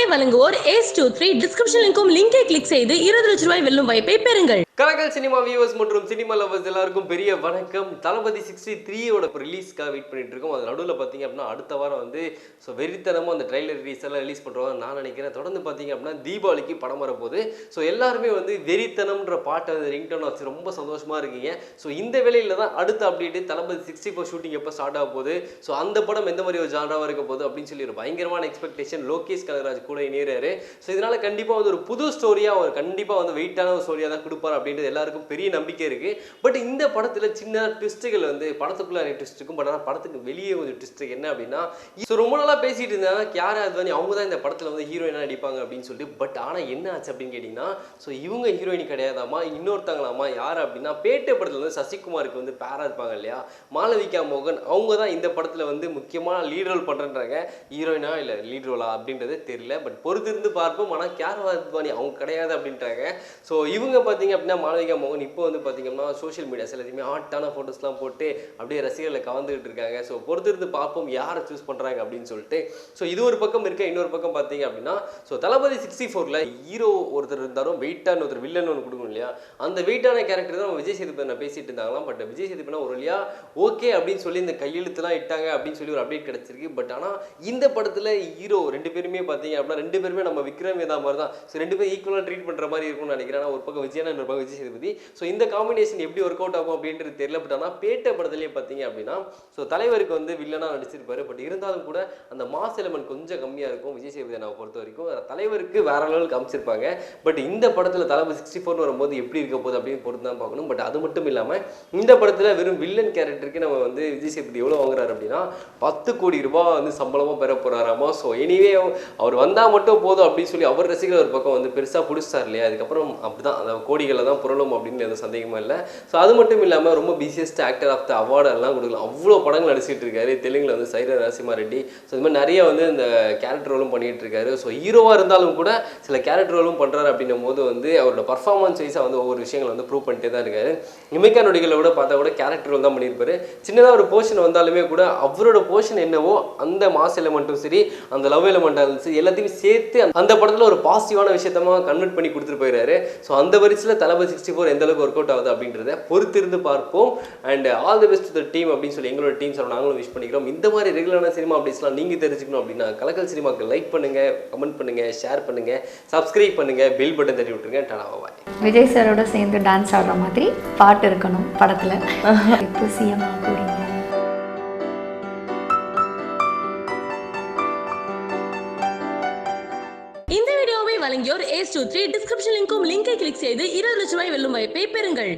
வீடியோவை வழங்குவோர் ace two three description லிங்கும் லிங்கை கிளிக் செய்து இருபது லட்ச ரூபாய் வெல்லும் வாய்ப்பை பெறுங்கள். கலக்கல் சினிமா வியூவர்ஸ் மற்றும் சினிமா லவர்ஸ் எல்லாருக்கும் பெரிய வணக்கம். தளபதி சிக்ஸ்டி த்ரீயோட ரிலீஸ்க்காக வெயிட் பண்ணிட்டு இருக்கோம். அது நடுவில் பார்த்தீங்க அப்படின்னா அடுத்த வாரம் வந்து ஸோ வெறித்தனமும் அந்த ட்ரைலர் ரிலீஸ் எல்லாம் ரிலீஸ் பண்ணுறோம் நான் நினைக்கிறேன். தொடர்ந்து பார்த்தீங்க அப்படின்னா தீபாவளிக்கு படம் வரப்போகுது ஸோ எல்லாருமே வந்து வெறித்தனம்ன்ற பாட்டை அந்த ரிங்டோன் வச்சு ரொம்ப சந்தோஷமா இருக்கீங்க. ஸோ இந்த வேலையில தான் அடுத்த update Thalapathy sixty four shooting எப்போ ஸ்டார்ட் ஆக போகுது? ஸோ அந்த படம் எந்த மாதிரி ஒரு ஜானராக இருக்க போகுது? அப்படின்னு சொல்லி ஒரு பயங்கரமான எக்ஸ்பெக்டேஷன் லோகேஷ் கனகராஜ் கூட இணையிறாரு. ஸோ இதனால கண்டிப்பாக வந்து ஒரு புது ஸ்டோரியாக அவர் கண்டிப்பாக வந்து வெயிட்டான ஒரு ஸ்டோரியாக தான் கொடுப்பார் அப்படின்றது எல்லாருக்கும் பெரிய நம்பிக்கை இருக்குது பட் இந்த படத்தில் சின்ன ட்விஸ்ட்டுகள் வந்து படத்துக்குள்ள நிறைய பட் ஆனால் படத்துக்கு வெளியே கொஞ்சம் ட்விஸ்ட் என்ன அப்படின்னா ஸோ ரொம்ப நாளாக பேசிகிட்டு இருந்தாங்க கியாரா அத்வானி அவங்க தான் இந்த படத்தில் வந்து ஹீரோயினாக நடிப்பாங்க அப்படின்னு சொல்லிட்டு. பட் ஆனால் என்ன ஆச்சு அப்படின்னு கேட்டிங்கன்னா ஸோ இவங்க ஹீரோயின் கிடையாதாமா இன்னொருத்தங்களாமா யார் அப்படின்னா பேட்டை படத்தில் வந்து சசிகுமாருக்கு வந்து பேரா இருப்பாங்க இல்லையா? மாளவிகா மோகன் அவங்க தான் இந்த படத்தில் வந்து முக்கியமான லீட் ரோல் பண்ணுறன்றாங்க ஹீரோயினா இல்லை லீட் ரோலா அப்படின்றது தெரியல. பட் பொறுத்திருந்து பார்ப்போம். ஆனால் கேரவா அத்வானி அவங்க கிடையாது அப்படின்றாங்க. ஸோ இவங்க பார்த்தீங்க அப்படின்னா மாளவிகா மோகன் இப்போ வந்து பார்த்தீங்கன்னா சோஷியல் மீடியாஸ் எல்லாத்தையுமே ஹாட்டான ஃபோட்டோஸ்லாம் போட்டு அப்படியே ரசிகர்களை கவர்ந்துகிட்டு இருக்காங்க. ஸோ பொறுத்திருந்து பார்ப்போம் யாரை சூஸ் பண்ணுறாங்க அப்படின்னு சொல்லிட்டு. ஸோ இது ஒரு பக்கம் இருக்க இன்னொரு பக்கம் பார்த்தீங்க அப்படின்னா ஸோ தளபதி சிக்ஸ்டி ஃபோரில் ஹீரோ ஒருத்தர் இருந்தாலும் வெயிட்டான ஒருத்தர் வில்லன் ஒன்று கொடுக்கணும் இல்லையா? அந்த வெயிட்டான கேரக்டர் தான் விஜய் சேதுபதி பேசிட்டு இருந்தாங்களாம். பட் விஜய் சேதுபதி ஒரு வழியா ஓகே அப்படின்னு சொல்லி இந்த கையெழுத்துலாம் இட்டாங்க அப்படின்னு சொல்லி ஒரு அப்டேட் கிடச்சிருக்கு. பட் ஆனால் இந்த படத்தில் ஹீரோ ரெண்டு பேருமே பார்த்தீங்க அப்படின்னா ரெண்டு பேருமே நம்ம விக்ரம் வேதா மாதிரி தான். ஸோ ரெண்டு பேரும் ஈக்குவலாக ட்ரீட் பண்ணுற மாதிரி இருக்கும்னு நினைக்கிறேன். ஆனா ஒரு பக்கம் விஜயனா ஒரு பக்கம் விஜய் சேதுபதி. ஸோ இந்த காம்பினேஷன் எப்படி ஒர்க் அவுட் ஆகும் அப்படின்றது தெரியல. பட் ஆனால் பேட்டை படத்துலேயே பார்த்தீங்க அப்படின்னா ஸோ தலைவருக்கு வந்து வில்லனாக நடிச்சிருப்பாரு. பட் இருந்தாலும் கூட அந்த மாஸ் எலமெண்ட் கொஞ்சம் கம்மியாக இருக்கும். விஜய் சேதுபதி நான் பொறுத்த வரைக்கும். தலைவருக்கு வேற லெவலுக்கு காமிச்சிருப்பாங்க. பட் இந்த படத்தில் தலைவர் சிக்ஸ்டி ஃபோர்னு வரும்போது எப்படி இருக்க போகுது அப்படின்னு பொறுத்து தான் பார்க்கணும். பட் அது மட்டும் இல்லாமல் இந்த படத்தில் வெறும் வில்லன் கேரக்டருக்கு நம்ம வந்து விஜய் சேதுபதி எவ்வளோ வாங்குறாரு அப்படின்னா பத்து கோடி ரூபாய் வந்து சம்பளமாக பெற போகிறாராமா ஸோ எனிவே அவர் வந்தால் மட்டும் போதும் அப்படின்னு சொல்லி அவர் ரசிகர் ஒரு பக்கம் வந்து பெருசாக பிடிச்சார் இல்லையா? அதுக்கப்புறம் அப்படி தான் அந்த கோடிகளை தான் புரளும் அப்படின்னு எதுவும் சந்தேகமும் இல்லை. ஸோ அது மட்டும் இல்லாமல் ரொம்ப busiest actor of the award எல்லாம் கொடுக்கலாம். அவ்வளோ படங்கள் நடிச்சிட்டு இருக்காரு. தெலுங்கில் வந்து சைர நரசிம்மா ரெட்டி ஸோ இது மாதிரி நிறைய வந்து இந்த கேரக்டர் ரோலும் பண்ணிகிட்டு இருக்காரு. ஸோ ஹீரோவாக இருந்தாலும் கூட சில கேரக்டர் ரோலும் பண்ணுறாரு அப்படின்னும் போது வந்து அவரோட பர்ஃபார்மன்ஸ் வைஸாக வந்து ஒவ்வொரு விஷயங்களை வந்து ப்ரூவ் பண்ணிட்டே தான் இருக்காரு. இமைக்கா நொடிகளை விட பார்த்தா கூட கேரக்டர் ரோல் தான் பண்ணியிருப்பாரு. சின்னதாக ஒரு போர்ஷன் வந்தாலுமே கூட அவரோட போர்ஷன் என்னவோ அந்த மாஸ் எலமெண்ட்டும் சரி அந்த லவ் எலமெண்ட்டாக இருந்துச்சு எல்லாத்தையும் சேர்த்து அந்த படத்தில் ஒரு பாசிட்டிவான விஷயத்தமா கன்வெர்ட் பண்ணி கொடுத்துட்டு போயிறாரு. ஸோ அந்த வரிசையில் தளபதி சிக்ஸ்டி ஃபோர் எந்த அளவுக்கு ஒர்க் அவுட் ஆகுது அப்படின்றத பொறுத்திருந்து பார்ப்போம். And all the best the team அப்படின்னு சொல்லி எங்களோட டீம் சார் நாங்களும் விஷ் பண்ணிக்கிறோம். இந்த மாதிரி ரெகுலரான சினிமா அப்டேட்ஸ்லாம் நீங்கள் தெரிஞ்சுக்கணும் அப்படின்னா கலக்கல் சினிமாக்கு லைக் பண்ணுங்க கமெண்ட் பண்ணுங்க ஷேர் பண்ணுங்க சப்ஸ்கிரைப் பண்ணுங்க பெல் பட்டன் தட்டி விட்டுருங்க. டாடா பாய் விஜய் சாரோட சேர்ந்து டான்ஸ் ஆடுற மாதிரி பாட்டு இருக்கணும் படத்துல. எப்போ சிஎம் போறீங்க வழங்கியோர் ஏஸ் டூ த்ரீ டிஸ்கிரிப்ஷன் லிங்கும் லிங்கை கிளிக் செய்து இருபது லட்ச ரூபாய் வெல்லும் வாய்ப்பை பெறுங்கள்.